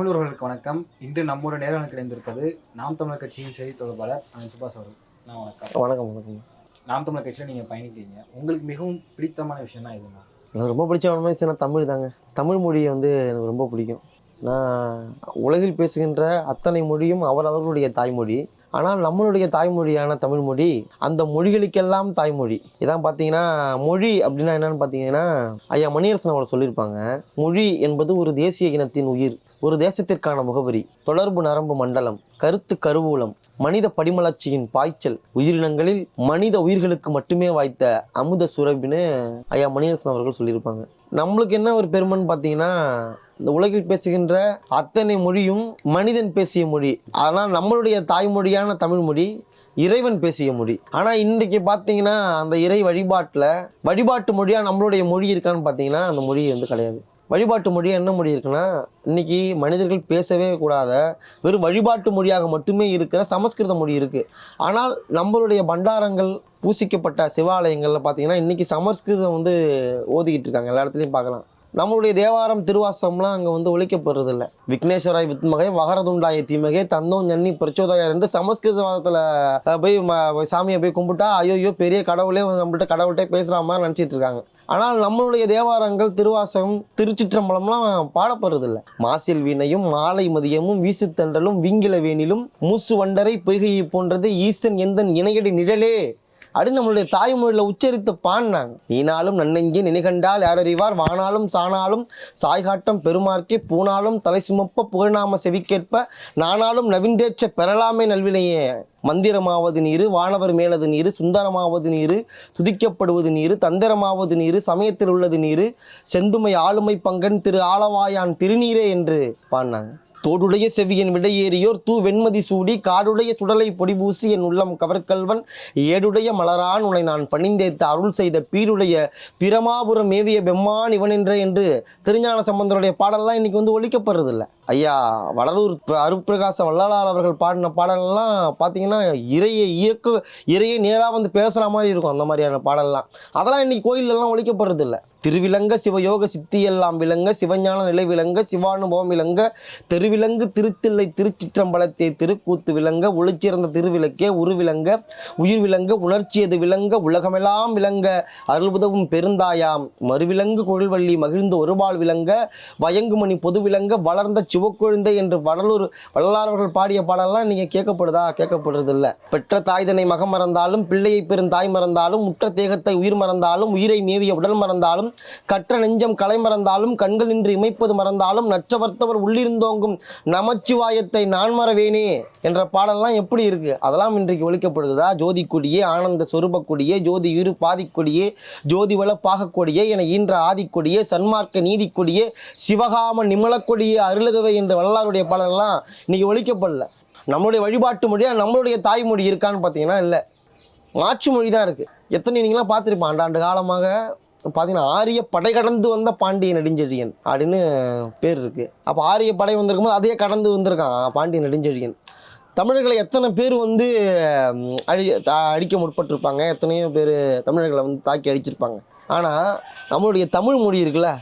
தமிழர்களுக்கு வணக்கம். இன்று நம்மோட நேரம் கிடைந்திருப்பது நாம் தமிழர் கட்சியின் செய்தி தொடர்பாளர் சுபாஷ் அவர்கள். நான் வணக்கம். வணக்கம் வணக்கம். நாம் தமிழர் கட்சியில் நீங்கள் பயணிக்கிறீங்க. உங்களுக்கு மிகவும் பிடித்தமான விஷயம்னா எதுனா எனக்கு ரொம்ப பிடிச்ச விஷயம்னா தமிழ் தாங்க. தமிழ் மொழியை வந்து எனக்கு ரொம்ப பிடிக்கும். நான் உலகில் பேசுகின்ற அத்தனை மொழியும் அவரவர்களுடைய தாய்மொழி. ஆனால் நம்மளுடைய தாய்மொழியான தமிழ் மொழி அந்த மொழிகளுக்கெல்லாம் தாய்மொழி. இதான் பார்த்தீங்கன்னா மொழி அப்படின்னா என்னன்னு பார்த்தீங்கன்னா ஐயா மணியரசன் அவர்கள் சொல்லியிருப்பாங்க மொழி என்பது ஒரு தேசிய இனத்தின் உயிர். ஒரு தேசத்திற்கான முகவரி தொடர்பு நரம்பு மண்டலம் கருத்து கருவூலம் மனித படிமலர்ச்சியின் பாய்ச்சல் உயிரினங்களில் மனித உயிர்களுக்கு மட்டுமே வாய்த்த அமுத சுரபின்னு ஐயா மணியரசன் அவர்கள் சொல்லியிருப்பாங்க. நம்மளுக்கு என்ன ஒரு பெருமைன்னு பார்த்தீங்கன்னா இந்த உலகில் பேசுகின்ற அத்தனை மொழியும் மனிதன் பேசிய மொழி ஆனால் நம்மளுடைய தாய்மொழியான தமிழ் மொழி இறைவன் பேசிய மொழி. ஆனால் இன்றைக்கு பார்த்தீங்கன்னா அந்த இறை வழிபாட்டில் வழிபாட்டு மொழியாக நம்மளுடைய மொழி இருக்கான்னு பார்த்தீங்கன்னா அந்த மொழி வந்து கிடையாது. வழிபாட்டு மொழியாக என்ன மொழி இருக்குன்னா இன்னைக்கு மனிதர்கள் பேசவே கூடாத வெறும் வழிபாட்டு மொழியாக மட்டுமே இருக்கிற சமஸ்கிருத மொழி இருக்குது ஆனால் நம்மளுடைய பண்டாரங்கள் பூசிக்கப்பட்ட சிவாலயங்களில் பார்த்தீங்கன்னா இன்றைக்கி சமஸ்கிருதம் வந்து ஓதிக்கிட்டு இருக்காங்க எல்லா இடத்துலையும் பார்க்கலாம் நம்மளுடைய தேவாரம் திருவாசம்லாம் அங்கே வந்து ஒழிக்கப்படுறதில்ல. விக்னேஸ்வராய் வித்மகை வகரதுண்டாய தீமகை தந்தோம் ஜன்னி பிரச்சோதகர் என்று சமஸ்கிருதத்தில் போய் சாமியை போய் கும்பிட்டா ஐயோ பெரிய கடவுளே நம்மள்கிட்ட நம்மள்ட்ட கடவுள்கிட்ட பேசுகிற மாதிரி நினச்சிட்டு இருக்காங்க. ஆனால் நம்மளுடைய தேவாரங்கள் திருவாசகம் திருச்சிற்றம்பலம்லாம் பாடப்படுறதில்ல. மாசில் வீணையும் மாலை மதியமும் வீசுத்தண்டலும் வீங்கில வேணிலும் மூசு வண்டரை பொய்கையை போன்றது ஈசன் எந்தன் இணையடி நிழலே. அப்படின்னு நம்மளுடைய தாய்மொழியில் உச்சரித்து பாடினாங்க. நீனாலும் நன்னெஞ்சே நினைகண்டால் யாரறிவார்? வானாலும் சானாலும் சாய்காட்டம் பெருமார்க்கே பூனாலும் தலை சுமப்ப புகழ்நாம செவிக்கேற்ப நானாலும் நவின்றேற்ற பெறலாமே நல்வினையே. மந்திரமாவது நீரு வானவர் மேலது நீரு சுந்தரமாவது நீரு துதிக்கப்படுவது நீரு தந்திரமாவது நீரு சமயத்தில் உள்ளது நீரு செந்துமை ஆளுமை பங்கன் திரு ஆளவாயான் திருநீரே என்று பாடினாங்க. தோடுடைய செவியின் விடையேறியோர் தூ வெண்மதி சூடி காடுடைய சுடலை பொடிபூசி என் உள்ளம் கவர்கல்வன் ஏடுடைய மலரான் உன்னை நான் பணிந்தேத்து அருள் செய்த பீடுடைய பிரமாபுரம் மேவிய பெம்மான் இவன் என்ற என்று திருஞான சம்பந்தருடைய பாடல்லாம் இன்னைக்கு வந்து ஒழிக்கப்படுறது இல்லை ஐயா வடலூர் அருப்பிரகாச வள்ளலார் அவர்கள் பாடின பாடலெல்லாம் பார்த்தீங்கன்னா இறையை இயக்க இறையை நேராக வந்து பேசுகிற மாதிரி இருக்கும் அந்த மாதிரியான பாடல்லாம். அதெல்லாம் இன்னைக்கு கோயிலெல்லாம் ஒழிக்கப்படுறது இல்லை திருவிலங்க சிவயோக சித்தியெல்லாம் விளங்க சிவஞான நிலை விளங்க சிவானுபவம் விளங்க தெருவிலங்கு திருத்தில்லை திருச்சிற்றம்பலத்தே திருக்கூத்து விளங்க ஒளிச்சிறந்த திருவிளக்கே உருவிளங்க உயிர் விளங்க உணர்ச்சியது விளங்க உலகமெல்லாம் விளங்க அருள்புதவும் பெருந்தாயாம். மறுவிலங்கு குழல்வள்ளி மகிழ்ந்து ஒருபால் விளங்க வயங்குமணி பொது விளங்க வளர்ந்த சிவக்குழந்தை என்று வடலூர் வள்ளலாரவர்கள் பாடிய பாடலாம் நீங்கள் கேட்கப்படுதா? கேட்கப்படுறது இல்லை பெற்ற தாய்தனை மகம் மறந்தாலும் பிள்ளையை பெறும் தாய் மறந்தாலும் முற்ற தேகத்தை உயிர் மறந்தாலும் உயிரை மேவிய உடல் மறந்தாலும் கற்ற நெஞ்சம் கலை மறந்தாலும் கண்கள் நின்று இமைப்பது மறந்தாலும் நற்றவர்த்தவர் உள்ளிருந்தோங்கும் நமச்சிவாயத்தை நான் மறவேனே என்ற பாடலாம் எப்படி இருக்கு? அதெல்லாம் இன்றைக்கு ஒழிக்கப்படுகிறதா ஜோதி கொடியே ஆனந்த சொரூப கொடியே ஜோதி இரு பாதிக்கொடியே ஜோதி வள பாகக்கொடியே என ஈன்ற ஆதிக்கொடியே சன்மார்க்க நீதி கொடியே சிவகாம நிமலக்கொடியே அருளகவை என்ற வள்ளலாருடைய பாடலாம் இன்னைக்கு ஒழிக்கப்படல நம்மளுடைய வழிபாட்டு மொழியா நம்மளுடைய தாய்மொழி இருக்கான்னு பார்த்தீங்கன்னா இல்லை. மாற்று மொழி தான் இருக்குது எத்தனை நீங்களாம் பார்த்துருப்பான் ஆண்டாண்டு காலமாக பார்த்தீங்கன்னா ஆரிய படை கடந்து வந்த பாண்டிய நெடுஞ்செழியன் அப்படின்னு பேர் இருக்குது அப்போ ஆரிய படை வந்திருக்கும் போது அதையே கடந்து வந்திருக்கான் பாண்டிய நெடுஞ்செழியன். தமிழர்களை எத்தனை பேர் வந்து அழி அடிக்க முற்பட்டிருப்பாங்க? எத்தனையோ பேர் தமிழர்களை வந்து தாக்கி அடிச்சிருப்பாங்க ஆனால் நம்மளுடைய தமிழ் மொழி இருக்குல்ல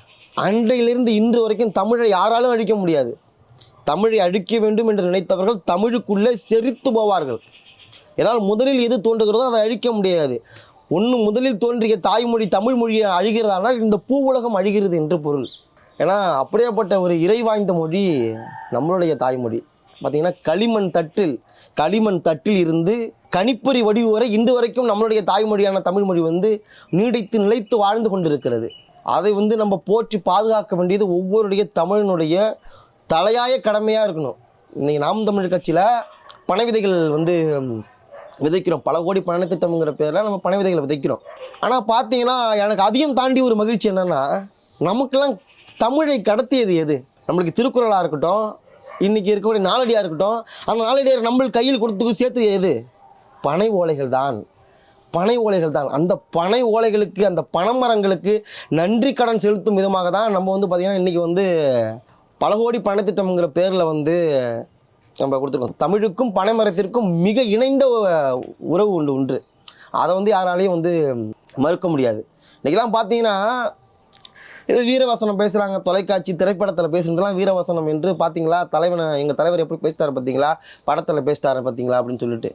அன்றையிலிருந்து இன்று வரைக்கும் தமிழை யாராலும் அழிக்க முடியாது. தமிழை அழிக்க வேண்டும் என்று நினைத்தவர்கள் தமிழுக்குள்ளே செறித்து போவார்கள். ஏன்னால் முதலில் எது தோன்றுகிறதோ அதை அழிக்க முடியாது. ஒன்று முதலில் தோன்றிய தாய்மொழி தமிழ் மொழியை அழிகிறதானால் இந்த பூ உலகம் அழிகிறது என்று பொருள். ஏன்னா அப்படியேப்பட்ட ஒரு இறை வாய்ந்த மொழி நம்மளுடைய தாய்மொழி. பார்த்தீங்கன்னா களிமண் தட்டில் களிமண் தட்டில் இருந்து கணிப்பொறி வடிவு வரை இன்று வரைக்கும் நம்மளுடைய தாய்மொழியான தமிழ் மொழி வந்து நீடித்து நிலைத்து வாழ்ந்து கொண்டிருக்கிறது. அதை வந்து நம்ம போற்றி பாதுகாக்க வேண்டியது ஒவ்வொருடைய தமிழனுடைய தலையாய கடமையாக இருக்கணும். இன்றைக்கி நாம் தமிழ் கட்சியில் பனைவிதைகள் விதைகள் வந்து விதைக்கிறோம். பல கோடி பண திட்டம்ங்கிற பேரில் நம்ம பண விதைகளை விதைக்கிறோம். ஆனால் பார்த்தீங்கன்னா எனக்கு அதையும் தாண்டி ஒரு மகிழ்ச்சி என்னென்னா நமக்கெல்லாம் தமிழை கடத்தியது எது? நம்மளுக்கு திருக்குறளாக இருக்கட்டும் இன்றைக்கி இருக்கக்கூடிய நாளடியாக இருக்கட்டும் அந்த நாளடியார் நம்ம கையில் கொடுத்துக்கு சேர்த்து எது? பனை ஓலைகள் தான். பனை ஓலைகள் தான். அந்த பனை ஓலைகளுக்கு அந்த பனைமரங்களுக்கு நன்றி கடன் செலுத்தும் விதமாக தான் நம்ம வந்து பார்த்திங்கன்னா இன்றைக்கி வந்து பல கோடி பணத்திட்டம்ங்கிற பேரில் வந்து நம்ம கொடுத்துருக்கோம். தமிழுக்கும் பனைமரத்திற்கும் மிக இணைந்த உறவு உண்டு ஒன்று அதை வந்து யாராலையும் வந்து மறுக்க முடியாது. இன்றைக்கெல்லாம் பார்த்தீங்கன்னா இது வீரவசனம் பேசுகிறாங்க தொலைக்காட்சி திரைப்படத்தில் பேசுனதுலாம் வீரவசனம் என்று பார்த்தீங்களா தலைவனை எங்கள் தலைவர் எப்படி பேசிட்டார் பார்த்தீங்களா படத்தில் பேசிட்டாரு பார்த்தீங்களா அப்படின்னு சொல்லிட்டு.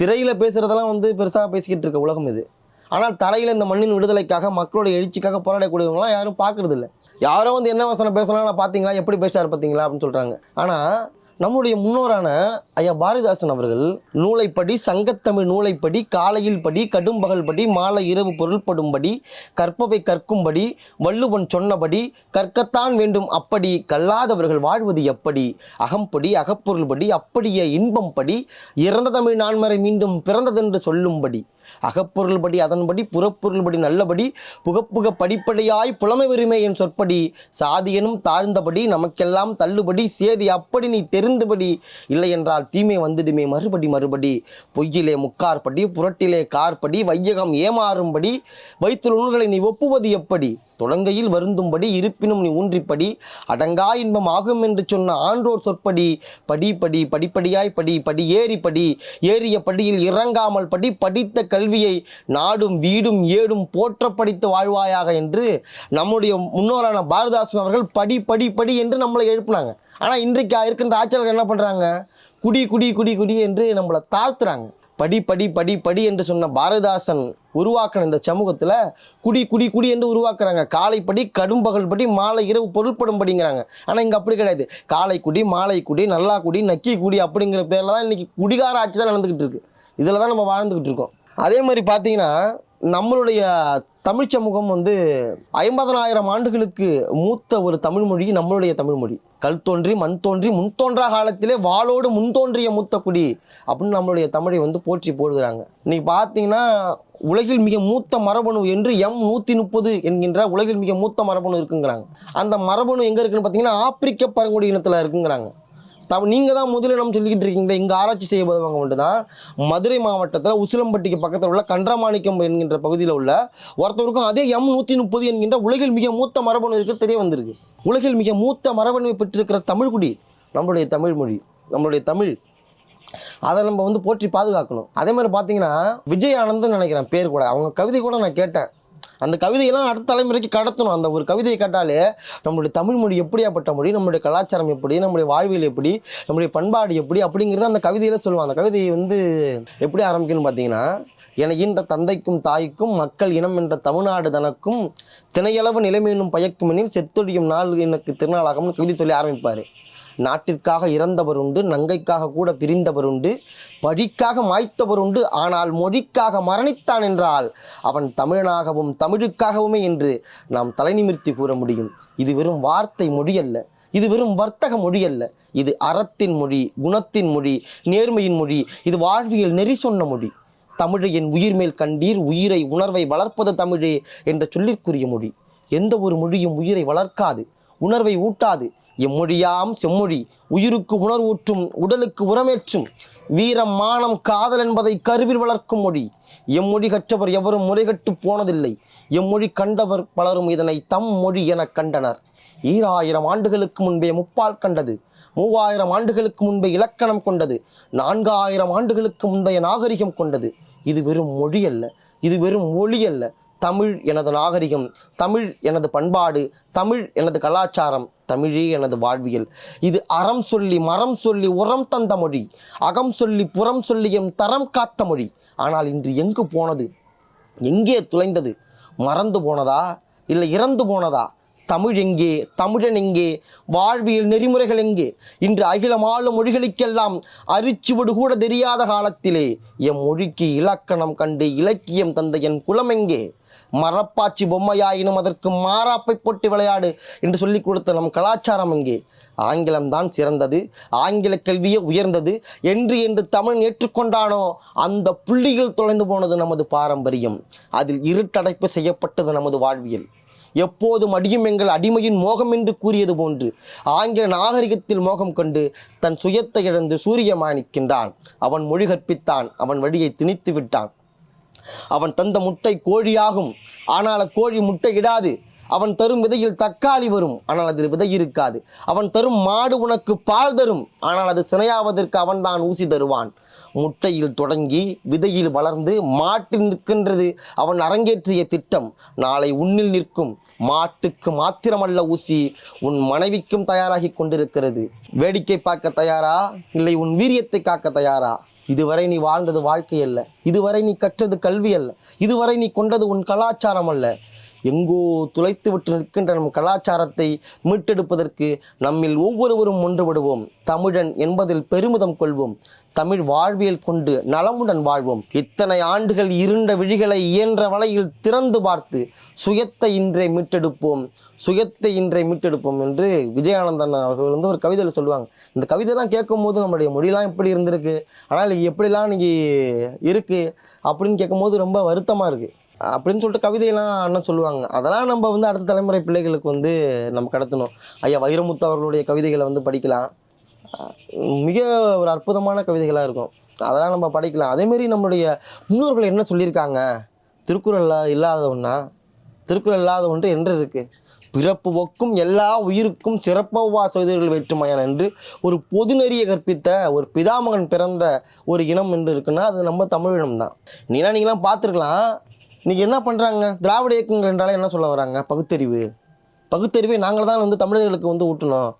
திரையில் பேசுகிறதெல்லாம் வந்து பெருசாக பேசிக்கிட்டு இருக்க உலகம் இது. ஆனால் தரையில் இந்த மண்ணின் விடுதலைக்காக மக்களுடைய எழுச்சிக்காக போராடக்கூடியவங்களாம் யாரும் பார்க்குறதில்ல யாரோ வந்து என்ன வசனம் பேசலாம் பார்த்தீங்களா எப்படி பேசிட்டாரு பார்த்தீங்களா அப்படின்னு சொல்கிறாங்க ஆனால் நம்முடைய முன்னோரான ஐயா பாரதிதாசன் அவர்கள் நூலைப்படி சங்கத்தமிழ் நூலைப்படி காலையில் படி கடும்பகல் படி மாலை இரவு பொருள்படும்படி கற்பவை கற்கும்படி வள்ளுவன் சொன்னபடி கற்கத்தான் வேண்டும் அப்படி கல்லாதவர்கள் வாழ்வது எப்படி அகம்படி அகப்பொருள்படி அப்படியே இன்பம் படி இறந்த தமிழ் நான்மறை மீண்டும் பிறந்ததென்று சொல்லும்படி அகப்பொருள்படி அதன்படி புறப்பொருள்படி நல்லபடி புகப்புக படிப்படியாய் புலமை உரிமை என் சொற்படி. சாதியனும் தாழ்ந்தபடி நமக்கெல்லாம் தள்ளுபடி சேதி அப்படி நீ தெரிந்தபடி. இல்லை என்றால் தீமை வந்துடுமே மறுபடி மறுபடி. பொய்யிலே முக்கார்படி புரட்டிலே கார்படி வையகம் ஏமாறும்படி வைத்துள்ள நூல்களை நீ ஒப்புவது எப்படி? தொடங்கையில் வருந்தும்படி இருப்பினும் நீ ஊன்றிப்படி. அடங்கா இன்பம் ஆகும் என்று சொன்ன ஆன்றோர் சொற்படி. படி படி படிப்படியாய் படி படி ஏறி படி. ஏறிய படியில் இறங்காமல் படி படித்த கல்வியை நாடும் வீடும் ஏடும் போற்ற படித்து வாழ்வாயாக என்று நம்முடைய முன்னோரான பாரதாசன் அவர்கள் படி படி படி என்று நம்மளை எழுப்புனாங்க. ஆனால் இன்றைக்கு இருக்கின்ற ஆட்சியாளர்கள் என்ன பண்ணுறாங்க குடி குடி குடி குடி என்று நம்மளை தாழ்த்துறாங்க. படி படி படி படி என்று சொன்ன பாரதிதாசன் உருவாக்கின இந்த சமூகத்தில் குடி குடி குடி என்று உருவாக்குறாங்க. காலைப்படி கடும்பகல் படி மாலை இரவு பொருள்படும் படிங்கிறாங்க ஆனால் இங்கே அப்படி கிடையாது. காலை குடி மாலை குடி நல்லா குடி நக்கி குடி அப்படிங்கிற பேரில் தான் இன்றைக்கி குடிகார ஆட்சி தான் நடந்துக்கிட்டு இருக்குது இதில் தான் நம்ம வாழ்ந்துக்கிட்டு இருக்கோம். அதே மாதிரி பார்த்தீங்கன்னா நம்மளுடைய தமிழ் சமூகம் வந்து ஐம்பதனாயிரம் ஆண்டுகளுக்கு மூத்த ஒரு தமிழ் மொழி நம்மளுடைய தமிழ் மொழி. கல் தோன்றி மண் தோன்றி முன் தோன்றா காலத்திலே வாளோடு முன் தோன்றிய மூத்த குடி அப்படின்னு நம்மளுடைய தமிழை வந்து போற்றி போடுகிறாங்க. இன்னைக்கு பார்த்தீங்கன்னா உலகில் மிக மூத்த மரபணு என்று எம் நூற்றி முப்பது என்கின்ற உலகில் மிக மூத்த மரபணு இருக்குங்கிறாங்க. அந்த மரபணு எங்கே இருக்குன்னு பார்த்தீங்கன்னா ஆப்பிரிக்க பழங்குடி இனத்தில் இருக்குங்கிறாங்க. தம் நீங்கள் தான் முதலிடம் சொல்லிக்கிட்டு இருக்கீங்களே இங்கே ஆராய்ச்சி செய்யப்படுவங்க மட்டும் தான் மதுரை மாவட்டத்தில் உசிலம்பட்டிக்கு பக்கத்தில் உள்ள கன்றமாணிக்கம் என்கின்ற பகுதியில் உள்ள ஒருத்தருக்கும் அதே எம் நூற்றி முப்பது என்கின்ற உலகில் மிக மூத்த மரபணு இருக்க தெரிய வந்திருக்கு. உலகில் மிக மூத்த மரபணுவை பெற்றிருக்கிற தமிழ்குடி நம்மளுடைய தமிழ் மொழி நம்மளுடைய தமிழ். அதை நம்ம வந்து போற்றி பாதுகாக்கணும். அதே மாதிரி பார்த்தீங்கன்னா விஜய் ஆனந்த்னு நினைக்கிறேன் பேர் கூட. அவங்க கவிதை கூட நான் கேட்டேன். அந்த கவிதையெல்லாம் அடுத்த தலைமுறைக்கு கடத்தணும். அந்த ஒரு கவிதையை கேட்டாலே நம்மளுடைய தமிழ் மொழி எப்படியாப்பட்ட மொழி நம்மளுடைய கலாச்சாரம் எப்படி நம்மளுடைய வாழ்வியல் எப்படி நம்மளுடைய பண்பாடு எப்படி அப்படிங்கிறத அந்த கவிதையில சொல்லுவாங்க அந்த கவிதையை வந்து எப்படி ஆரம்பிக்கணும்னு பார்த்தீங்கன்னா என தந்தைக்கும் தாய்க்கும் மக்கள் இனம் என்ற தமிழ்நாடு தனக்கும் திணையளவு நிலைமையினும் பயக்குமெனில் செத்தொழியும் நாள் எனக்கு திருநாளாகும்னு கவிதை சொல்லி ஆரம்பிப்பார். நாட்டிற்காக இறந்தவர் உண்டு நங்கைக்காக கூட பிரிந்தவர் உண்டு வழிக்காக மாய்த்தவர் உண்டு ஆனால் மொழிக்காக மரணித்தான் என்றால் அவன் தமிழனாகவும் தமிழுக்காகவுமே என்று நாம் தலைநிமிர்த்தி கூற முடியும். இது வெறும் வார்த்தை மொழி அல்ல இது வெறும் வர்த்தக மொழி அல்ல இது அறத்தின் மொழி குணத்தின் மொழி நேர்மையின் மொழி இது வாழ்வியல் நெறி சொன்ன மொழி. தமிழை என் உயிர் மேல் கண்டீர் உயிரை உணர்வை வளர்ப்பது தமிழே என்ற சொல்லிற்குரிய மொழி. எந்த ஒரு மொழியும் உயிரை வளர்க்காது உணர்வை ஊட்டாது எம்மொழியாம் செம்மொழி. உயிருக்கு உணர்வூற்றும் உடலுக்கு உரமேற்றும். வீரம் மானம் காதல் என்பதை கருவில் வளர்க்கும் மொழி. எம்மொழி கற்றவர் எவரும் முறைகட்டு போனதில்லை. எம்மொழி கண்டவர் பலரும் இதனை தம் மொழி என கண்டனர். ஈராயிரம் ஆண்டுகளுக்கு முன்பே முப்பால் கண்டது. மூவாயிரம் ஆண்டுகளுக்கு முன்பே இலக்கணம் கொண்டது. நான்காயிரம் ஆண்டுகளுக்கு முந்தைய நாகரிகம் கொண்டது. இது வெறும் மொழி அல்ல இது வெறும் மொழி அல்ல தமிழ் எனது நாகரிகம் தமிழ் எனது பண்பாடு தமிழ் எனது கலாச்சாரம். தமிழே எனது வாழ்வியல். இது அறம் சொல்லி மரம் சொல்லி உரம் தந்த மொழி. அகம் சொல்லி புறம் சொல்லி எம் தரம் காத்த மொழி. ஆனால் இன்று எங்கு போனது? எங்கே துளைந்தது? மறந்து போனதா? இல்லை இறந்து போனதா? தமிழ் எங்கே? தமிழன் எங்கே? வாழ்வியல் நெறிமுறைகள் எங்கே? இன்று அகிலம் ஆளும் மொழிகளுக்கெல்லாம் அரிச்சுவடு கூட தெரியாத காலத்திலே எம் மொழிக்கு இலக்கணம் கண்டு இலக்கியம் தந்த என் குலம் எங்கே? மரப்பாச்சி பொம்மையாயினும் அதற்கு மாறாப்பை போட்டு விளையாடு என்று சொல்லிக் கொடுத்த நம் கலாச்சாரம் இங்கே ஆங்கிலம்தான் சிறந்தது ஆங்கில கல்வியே உயர்ந்தது. என்று என்று தமிழ் ஏற்றுக்கொண்டானோ அந்த புள்ளிகள் தொலைந்து போனது நமது பாரம்பரியம். அதில் இருட்டடைப்பு செய்யப்பட்டது நமது வாழ்வியல். எப்போதும் அடியும் எங்கள் அடிமையின் மோகம் என்று கூறியது போன்று ஆங்கில நாகரிகத்தில் மோகம் கொண்டு தன் சுயத்தை இழந்து சூரியமானிக்கின்றான் அவன் மொழி கற்பித்தான் அவன் வழியை திணித்து விட்டான். அவன் தந்த முட்டை கோழியாகும். ஆனால் அக்கோழி முட்டை இடாது. அவன் தரும் விதையில் தக்காளி வரும். ஆனால் அதில் விதை இருக்காது. அவன் தரும் மாடு உனக்கு பால் தரும். ஆனால் அது சினையாவதற்கு அவன்தான் ஊசி தருவான். முட்டையில் தொடங்கி விதையில் வளர்ந்து மாட்டில் நிற்கின்றது அவன் அரங்கேற்றிய திட்டம். நாளை உன்னில் நிற்கும் மாட்டுக்கு மாத்திரமல்ல ஊசி. உன் மனைவிக்கும் தயாராகி கொண்டிருக்கிறது. வேடிக்கை பார்க்க தயாரா? இல்லை உன் வீரியத்தை காக்க தயாரா? இதுவரை நீ வாழ்ந்தது வாழ்க்கை அல்ல. இதுவரை நீ கற்றது கல்வி அல்ல. இதுவரை நீ கொண்டது உன் கலாச்சாரம் அல்ல. எங்கோ துளைத்து விட்டு நிற்கின்ற நம் கலாச்சாரத்தை மீட்டெடுப்பதற்கு நம்மில் ஒவ்வொருவரும் ஒன்றுபடுவோம். தமிழன் என்பதில் பெருமிதம் கொள்வோம். தமிழ் வாழ்வியல் கொண்டு நலமுடன் வாழ்வோம். இத்தனை ஆண்டுகள் இருண்ட விழிகளை இயன்ற வலையில் திறந்து பார்த்து சுயத்தை இன்றே மீட்டெடுப்போம். சுயத்தை இன்றே மீட்டெடுப்போம் என்று விஜயானந்தன் அவர்கள் வந்து ஒரு கவிதையில் சொல்லுவாங்க. இந்த கவிதைலாம் கேட்கும்போது நம்மளுடைய மொழிலாம் எப்படி இருந்திருக்கு? ஆனால் எப்படிலாம் இன்னைக்கு இருக்குது அப்படின்னு கேட்கும்போது ரொம்ப வருத்தமாக இருக்குது அப்படின்னு சொல்லிட்டு கவிதையெல்லாம் அண்ணன் சொல்லுவாங்க. அதெல்லாம் நம்ம வந்து அடுத்த தலைமுறை பிள்ளைகளுக்கு வந்து நம்ம கடத்தணும். ஐயா வைரமுத்து அவர்களுடைய கவிதைகளை வந்து படிக்கலாம். மிக ஒரு அற்புதமான கவிதைகளாக இருக்கும். அதெல்லாம் நம்ம படிக்கலாம். அதேமாரி நம்மளுடைய முன்னோர்கள் என்ன சொல்லியிருக்காங்க? திருக்குறளில் இல்லாத ஒன்றா திருக்குறள் இல்லாத ஒன்று என்று இருக்குது பிறப்பு ஒக்கும் எல்லா உயிருக்கும் சிறப்பவா செய்தவர்கள் வேற்றுமையான் என்று ஒரு பொதுநெறியை கற்பித்த ஒரு பிதாமகன் பிறந்த ஒரு இனம் என்று இருக்குன்னா அது நம்ம தமிழினம் தான் நீனா நீங்களாம் பார்த்துருக்கலாம். இன்னைக்கு என்ன பண்ணுறாங்க திராவிட இயக்கங்கள் என்றாலே என்ன சொல்ல வராங்க? பகுத்தறிவு. பகுத்தறிவை நாங்கள் தான் வந்து தமிழர்களுக்கு வந்து ஊட்டணும்.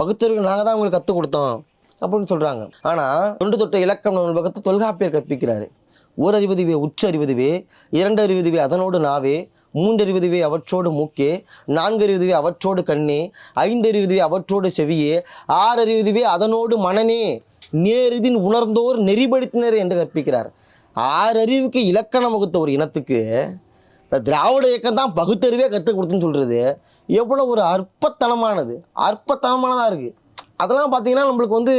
பகுத்தறிவு நாங்கள் தான் உங்களுக்கு கற்றுக் கொடுத்தோம் அப்படின்னு சொல்கிறாங்க ஆனால் தொண்டு தொட்ட இலக்கம் நூல் தொல்காப்பியர் கற்பிக்கிறாரு. ஓரறிவதுவே உச்சறிவதுவே இரண்டறிவதுவே அதனோடு நாவே மூன்றறிவதுவே அவற்றோடு மூக்கே நான்கறிவதுவே அவற்றோடு கண்ணே ஐந்தறிவதுவே அவற்றோடு செவியே ஆறறிவதுவே அதனோடு மனனே நேரிதின் உணர்ந்தோர் நெறிப்படுத்தினர் என்று கற்பிக்கிறார். ஆறறிவுக்கு இலக்கணம் வகுத்த ஒரு இனத்துக்கு இந்த திராவிட இயக்கம் தான் பகுத்தறிவே கற்றுக் கொடுத்துன்னு சொல்கிறது எவ்வளோ ஒரு அற்பத்தனமானது. அற்பத்தனமானதாக இருக்குது அதெல்லாம் பார்த்தீங்கன்னா நம்மளுக்கு வந்து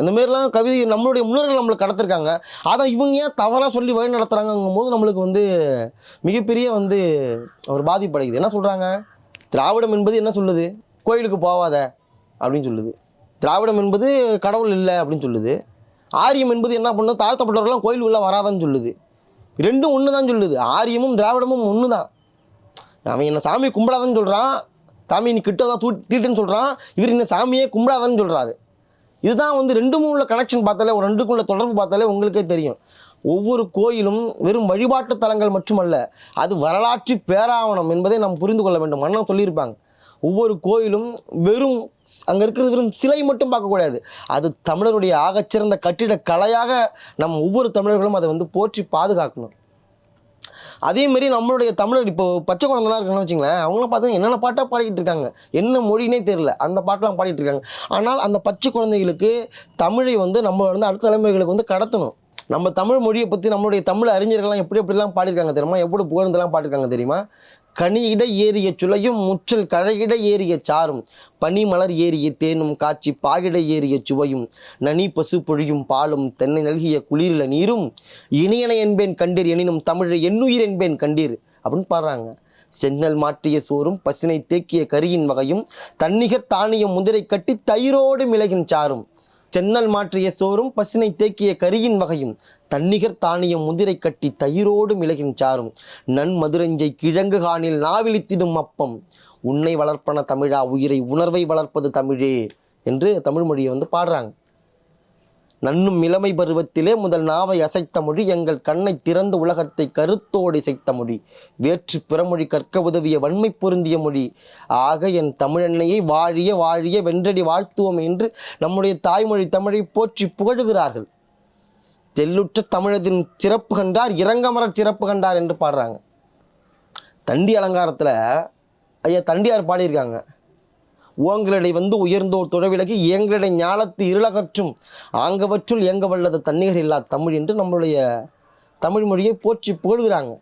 இந்த மாரிலாம் கவிதை நம்மளுடைய முன்னோர்கள் நம்மளுக்கு கடத்திருக்காங்க. அதை இவங்க ஏன் தவறாக சொல்லி வழி நடத்துகிறாங்கங்கும் போது நம்மளுக்கு வந்து மிகப்பெரிய வந்து ஒரு பாதிப்படைக்குது என்ன சொல்கிறாங்க திராவிடம் என்பது என்ன சொல்லுது? கோயிலுக்கு போவாத அப்படின்னு சொல்லுது. திராவிடம் என்பது கடவுள் இல்லை அப்படின்னு சொல்லுது. ஆரியம் என்பது என்ன பண்ணும்? தாழ்த்தப்பட்டவர்கள்லாம் கோயில் உள்ள வராதான்னு சொல்லுது. ரெண்டும் ஒன்று தான் சொல்லுது. ஆரியமும் திராவிடமும் ஒன்று தான் அவன் என்ன சாமி கும்பிடாதன்னு சொல்கிறான் சாமி நீ கிட்ட தான் தூ தீட்டுன்னு சொல்கிறான் இவர் என்ன சாமியே கும்பிடாதன்னு சொல்கிறாரு இதுதான் வந்து ரெண்டும் உள்ள கனெக்ஷன் பார்த்தாலே ஒரு ரெண்டுக்குள்ள தொடர்பு பார்த்தாலே உங்களுக்கே தெரியும். ஒவ்வொரு கோயிலும் வெறும் வழிபாட்டு தலங்கள் மட்டுமல்ல அது வரலாற்று பேராவணம் என்பதை நாம் புரிந்து கொள்ள வேண்டும். அண்ணன் சொல்லியிருப்பாங்க. ஒவ்வொரு கோயிலும் வெறும் அங்கே இருக்கிறது வெறும் சிலை மட்டும் பார்க்கக்கூடாது அது தமிழருடைய ஆகச்சிறந்த கட்டிட கலையாக நம் ஒவ்வொரு தமிழர்களும் அதை வந்து போற்றி பாதுகாக்கணும். அதேமாரி நம்மளுடைய தமிழர் இப்போ பச்சை குழந்தைலாம் இருக்காங்கன்னு வச்சுங்களேன் அவங்களாம் பார்த்தா என்னென்ன பாட்டாக பாடிக்கிட்டு இருக்காங்க? என்ன மொழினே தெரியல. அந்த பாட்டெலாம் பாடிட்டு இருக்காங்க. ஆனால் அந்த பச்சை குழந்தைகளுக்கு தமிழை வந்து நம்ம வந்து அடுத்த தலைமுறைகளுக்கு வந்து கடத்தணும். நம்ம தமிழ் மொழியை பற்றி நம்மளுடைய தமிழ் அறிஞர்கள்லாம் எப்படி எப்படிலாம் பாடியிருக்காங்க தெரியுமா? எப்படி புகழ்ந்தெல்லாம் பாடியிருக்காங்க தெரியுமா? கனியிட ஏறிய சுளையும் முற்றல் கழையிட ஏறிய சாரும் பனிமலர் ஏறிய தேனும் காட்சி பாகிட ஏறிய சுவையும் நனி பசு பொழியும் பாலும் தென்னை நல்கிய குளிரில நீரும் இனியன என்பேன் கண்டீர் எனினும் தமிழை எண்ணுயிர் என்பேன் கண்டீர் அப்படின்னு பாடுறாங்க. சென்னல் மாற்றிய சோறும் பசினை தேக்கிய கரியின் வகையும் தன்னிகர் தானியம் முதிரை கட்டி தயிரோடு மிளகின் சாரும் சென்னல் மாற்றிய சோறும் பசினை தேக்கிய கரியின் வகையும் தன்னிகர் தானியம் முதிரை கட்டி தயிரோடு மிளகின் சாரும். நன்மதுரஞ்சை கிழங்கு காணில் நாவிழித்திடும் அப்பம். உன்னை வளர்ப்பன தமிழா உயிரை உணர்வை வளர்ப்பது தமிழே என்று தமிழ் மொழியை வந்து பாடுறாங்க. நன்னும் இளமை பருவத்திலே முதல் நாவை அசைத்த மொழி எங்கள் கண்ணை திறந்து உலகத்தை கருத்தோடு இசைத்த மொழி. வேற்று பிறமொழி கற்க உதவிய வன்மை பொருந்திய மொழி. ஆக என் தமிழெண்ணையை வாழிய வாழிய வென்றடி வாழ்த்துவோம் என்று நம்முடைய தாய்மொழி தமிழை போற்றி புகழுகிறார்கள். தெல்லுற்ற தமிழதின் சிறப்பு கண்டார் இரங்கமரச் சிறப்பு கண்டார் என்று பாடுறாங்க. தண்டி அலங்காரத்தில் ஐயா தண்டியார் பாடியிருக்காங்க. ஓங்களிடை வந்து உயர்ந்தோர் துறவிலகி எங்களிடை ஞாலத்து இருளகற்றும். ஆங்கவற்றுள் இயங்க வல்லது தன்னிகர் இல்லா தமிழ் என்று நம்மளுடைய தமிழ் மொழியை போற்றி புகழ்கிறாங்க.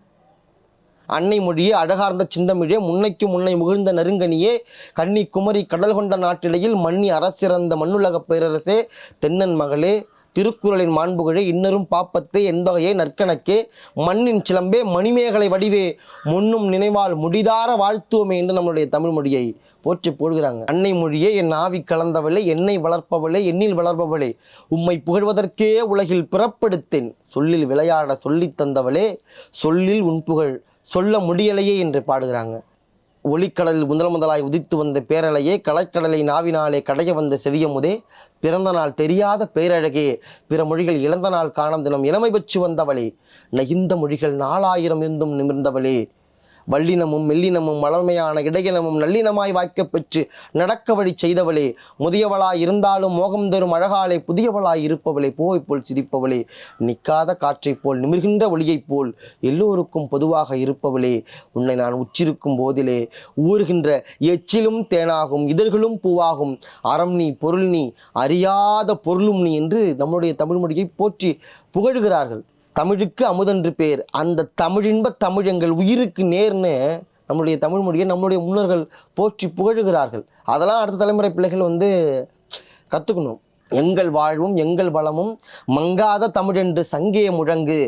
அன்னை மொழியே அழகார்ந்த சிந்தமிழே முன்னைக்கு முன்னை முகிழ்ந்த நெருங்கனியே கன்னி குமரி கடல் கொண்ட நாட்டிடையில் மன்னி அரசிறந்த மண்ணுலகப் பேரரசே தென்னன் மகளே திருக்குறளின் மாண்புகளே இன்னரும் பாப்பத்தே எந்தொகையே நற்கணக்கே? மண்ணின் சிலம்பே மணிமேகலை வடிவே முன்னும் நினைவால் முடிதார வாழ்த்துவமே என்று நம்மளுடைய தமிழ் மொழியை போற்றி போடுகிறாங்க. அன்னை மொழியே என் ஆவி கலந்தவளே என்னை வளர்ப்பவளே எண்ணில் வளர்ப்பவளே உம்மை புகழ்வதற்கே உலகில் பிறப்படுத்தேன். சொல்லில் விளையாட சொல்லித் தந்தவளே சொல்லில் உன் புகழ் சொல்ல முடியலையே என்று பாடுகிறாங்க. ஒளிக்கடலில் முதல் முதலாய் உதித்து வந்த பேரலையே கடற்கடலை நாவினாலே கடைய வந்த செவியமுதே பிறந்த நாள் தெரியாத பேரழகே பிற மொழிகள் இழந்த நாள் காணும் தினம் இளமை பெற்று வந்தவளே நகிந்த மொழிகள் நாலாயிரம் இருந்தும் நிமிர்ந்தவளே. வல்லினமும் மெல்லினமும் வளமையான இடையினமும் நல்லினமாய் வாய்க்கப் பெற்று நடக்க வழி செய்தவளே. முதியவளாய் இருந்தாலும் மோகம் தரும் அழகாலே புதியவளாய் இருப்பவளே. போவை போல் சிரிப்பவளே. நிற்காத காற்றைப் போல் நிமிர்கின்ற ஒளியைப் போல் எல்லோருக்கும் பொதுவாக இருப்பவளே. உன்னை நான் உச்சிருக்கும் போதிலே ஊறுகின்ற எச்சிலும் தேனாகும் இதழ்களும் பூவாகும். அறம் நீ பொருள் நீ அறியாத பொருளும் நீ என்று நம்முடைய தமிழ் மொழியை போற்றி புகழுகிறார்கள். தமிழுக்கு அமுதென்று பேர். அந்த தமிழின்ப தமிழ் எங்கள் உயிருக்கு நேர்னு நம்மளுடைய தமிழ் மொழியை நம்மளுடைய முன்னோர்கள் போற்றி புகழுகிறார்கள். அதெல்லாம் அடுத்த தலைமுறை பிள்ளைகள் வந்து கற்றுக்கணும் எங்கள் வாழ்வும் எங்கள் வளமும் மங்காத தமிழென்று சங்கே முழங்கு.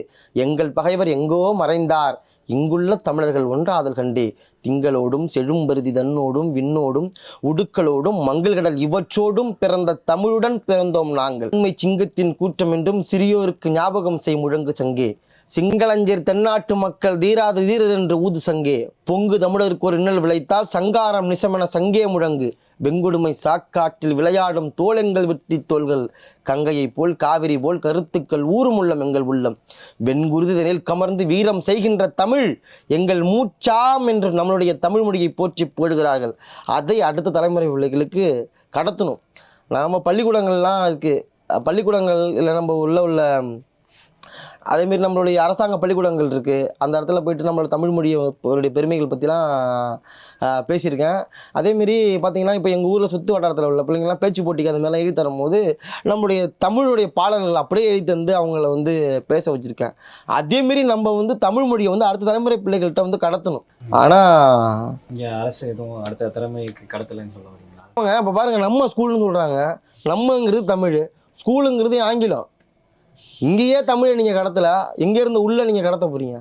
எங்கள் பகைவர் எங்கோ மறைந்தார். இங்குள்ள தமிழர்கள் ஒன்றாதல் கண்டே. திங்களோடும் செழும்பருதி தன்னோடும் விண்ணோடும் உடுக்களோடும் மங்கள்கடல் இவற்றோடும் பிறந்த தமிழுடன் பிறந்தோம் நாங்கள். உண்மை சிங்கத்தின் கூட்டம் என்றும் சிறியோருக்கு ஞாபகம் செய் முழங்கு சங்கே. சிங்களஞ்சர் தென்னாட்டு மக்கள் தீராத தீரர் என்று ஊது சங்கே. பொங்கு தமிழருக்கு ஒரு இன்னல் விளைத்தால் சங்காரம் நிசமென சங்கே முழங்கு. வெங்குடுமை சாக்காற்றில் விளையாடும் தோளெங்கள் வெட்டி தோள்கள். கங்கையைப் போல் காவிரி போல் கருத்துக்கள் ஊரும் உள்ளம் எங்கள் உள்ளம். வெண்குருதிதனில் கமர்ந்து வீரம் செய்கின்ற தமிழ் எங்கள் மூச்சாம் என்று நம்மளுடைய தமிழ் மொழியை போற்றி போடுகிறார்கள் அதை அடுத்த தலைமுறை பிள்ளைகளுக்கு கடத்தணும். நாம் பள்ளிக்கூடங்கள்லாம் இருக்குது பள்ளிக்கூடங்கள் இல்லை நம்ம உள்ள உள்ள அதேமாரி நம்மளுடைய அரசாங்க பள்ளிக்கூடங்கள் இருக்குது அந்த இடத்துல போயிட்டு நம்மளோட தமிழ் மொழியோடைய பெருமைகள் பற்றிலாம் பேசியிருக்கேன். அதேமாரி பார்த்தீங்கன்னா இப்போ எங்கள் ஊரில் சுற்று வட்டாரத்தில் உள்ள பிள்ளைங்கள்லாம் பேச்சு போட்டிக்கு அந்த மாதிரிலாம் எழுதி தரும்போது நம்மளுடைய தமிழுடைய பாடல்கள் அப்படியே எழுதி தந்து அவங்கள வந்து பேச வச்சுருக்கேன். அதேமாரி நம்ம வந்து தமிழ் மொழியை வந்து அடுத்த தலைமுறை பிள்ளைகள்கிட்ட வந்து கடத்தணும். ஆனால் இங்கே அரசு எதுவும் அடுத்த தலைமைக்கு கடத்தலைன்னு சொல்ல வரீங்களா? இப்போ பாருங்கள் நம்ம ஸ்கூல்னு சொல்கிறாங்க நம்மங்கிறது தமிழ் ஸ்கூலுங்கிறது ஆங்கிலம். இங்கேயே தமிழை நீங்கள் கடத்தல இங்கேருந்து உள்ளே நீங்கள் கடத்த போகிறீங்க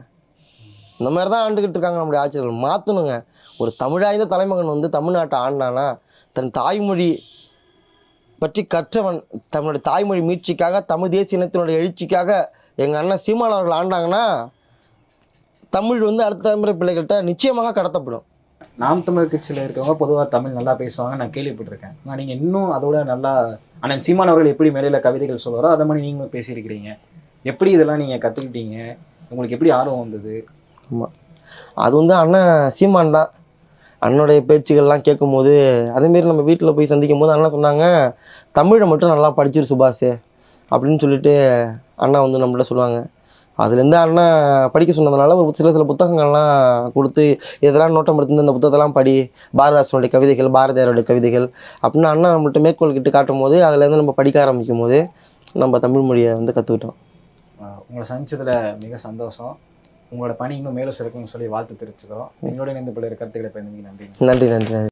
இந்த மாதிரி தான் ஆண்டுக்கிட்டு இருக்காங்க நம்முடைய ஆட்சியர்கள் மாற்றணுங்க ஒரு தமிழாய்ந்த தலைமகன் வந்து தமிழ்நாட்டை ஆண்டானா தன் தாய்மொழி பற்றி கற்றவன் தன்னுடைய தாய்மொழி மீட்சிக்காக தமிழ் தேசிய இனத்தினுடைய எழுச்சிக்காக எங்கள் அண்ணன் சீமான் அவர்கள் ஆண்டாங்கன்னா தமிழ் வந்து அடுத்த தலைமுறை பிள்ளைகள்கிட்ட நிச்சயமாக கடத்தப்படும். நாம் தமிழ் கட்சியில் இருக்கவங்க பொதுவாக தமிழ் நல்லா பேசுவாங்க நான் கேள்விப்பட்டிருக்கேன். ஆனால் நீங்கள் இன்னும் அதோட நல்லா அண்ணன் சீமான் அவர்கள் எப்படி மேலையில் கவிதைகள் சொல்லுவாரோ அதை மாதிரி நீங்களும் பேசியிருக்கிறீங்க. எப்படி இதெல்லாம் நீங்கள் கற்றுக்கிட்டீங்க உங்களுக்கு எப்படி ஆர்வம் வந்தது? ஆமாம் அது வந்து அண்ணன் சீமான் தான். அண்ணனுடைய பேச்சுகள்லாம் கேட்கும்போது அதேமாரி நம்ம வீட்டில் போய் சந்திக்கும் போது அண்ணன் சொன்னாங்க தமிழை மட்டும் நல்லா படிச்சிரு சுபாஷ் அப்படின்னு சொல்லிட்டு அண்ணா வந்து நம்மள்ட்ட சொல்லுவாங்க. அதுலேருந்து அண்ணன் படிக்க சொன்னதுனால ஒரு சில சில புத்தகங்கள்லாம் கொடுத்து இதெல்லாம் நோட்டம் எடுத்து இந்த புத்தகத்தெல்லாம் படி பாரதாசனுடைய கவிதைகள் பாரதியாருடைய கவிதைகள் அப்படின்னு அண்ணன் நம்மள்ட்ட மேற்கோள் கிட்டு காட்டும் போது அதுலேருந்து நம்ம படிக்க ஆரம்பிக்கும் போது நம்ம தமிழ் மொழியை வந்து கற்றுக்கிட்டோம் உங்களை சந்திச்சதுல மிக சந்தோஷம். உங்களோட பணி இன்னும் மேலும் சிறக்கும்னு சொல்லி வாழ்த்து தெரிவிச்சுக்கிறோம். எங்களோட இணைந்து பல்வேறு கருத்துக்களை பயந்து நன்றி. நன்றி நன்றி நன்றி.